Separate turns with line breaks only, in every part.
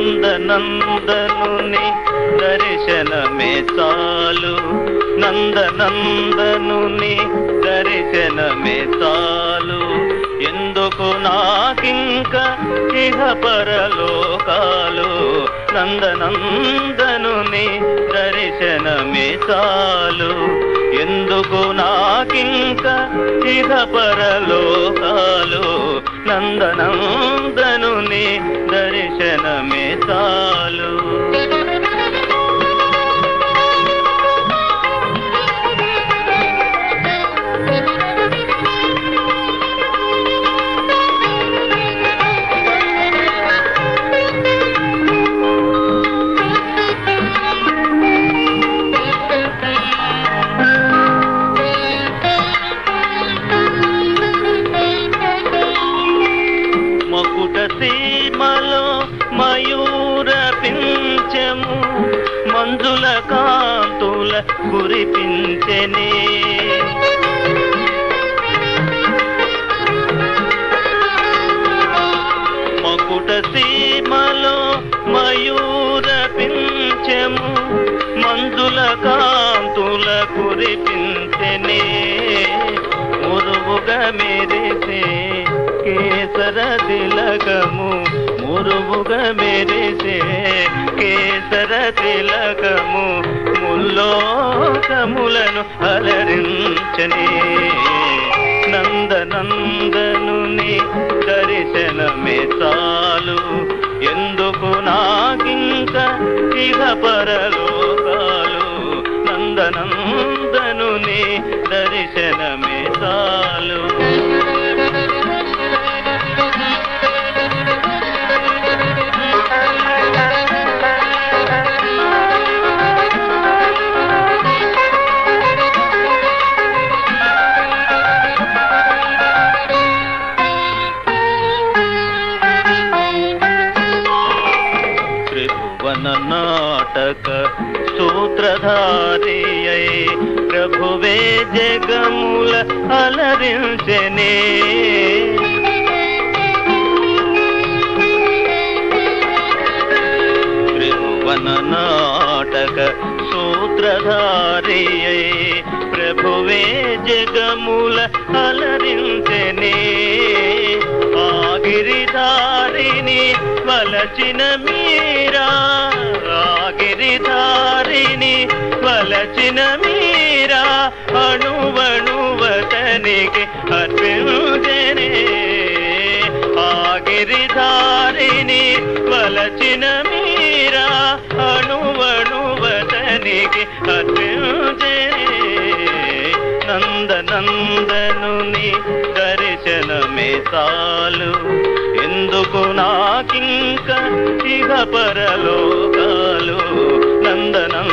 నందనందనుని దర్శనమే చాలు. నందనందనుని దర్శనమే చాలు. ఎందుకు నాకింక ఇహ పరలోకాలు? నందనందనుని దర్శనమే చాలు. ఎందుకు నాకింక ఇహ పరలోకాలు? నందనందనుని దర్శనమే చాలు. మంజుల కాంతుల కురిపించెనే. మకుట సీమలో మయూర పించము మంజుల కాంతుల కురిపించెనే. మురువుగా మెరిసే కేసర తిలకము మురువుగా మెరిసే కేసర తిలకము ముల్లోకములను అలరించని. నందనందనుని దర్శనమే చాలు. ఎందుకు నాకింక ఇహ పరలోకాలు? నందనందనుని దర్శనమే చాలు. నాటక సూత్రధారియై ప్రభువే జగముల అలరించనే త్రిభువన నాటక సూత్రధారియై ప్రభువే జగముల అలరించనే ఆగిరిదారిని వలచిన మీరా వలచిన మీరా అణువణువతనికి అర్పించనే ఆగిరిదారిని వలచిన మీరా అణువణువతనికి అర్పించనే నందనందనుని దర్శనమే చాలు. ఎందుకు నాకింక ఇహ పరలోకాలు? నందనం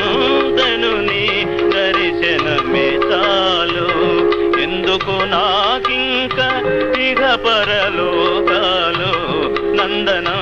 నాకింక ఇహ పరలోకాలు నందనం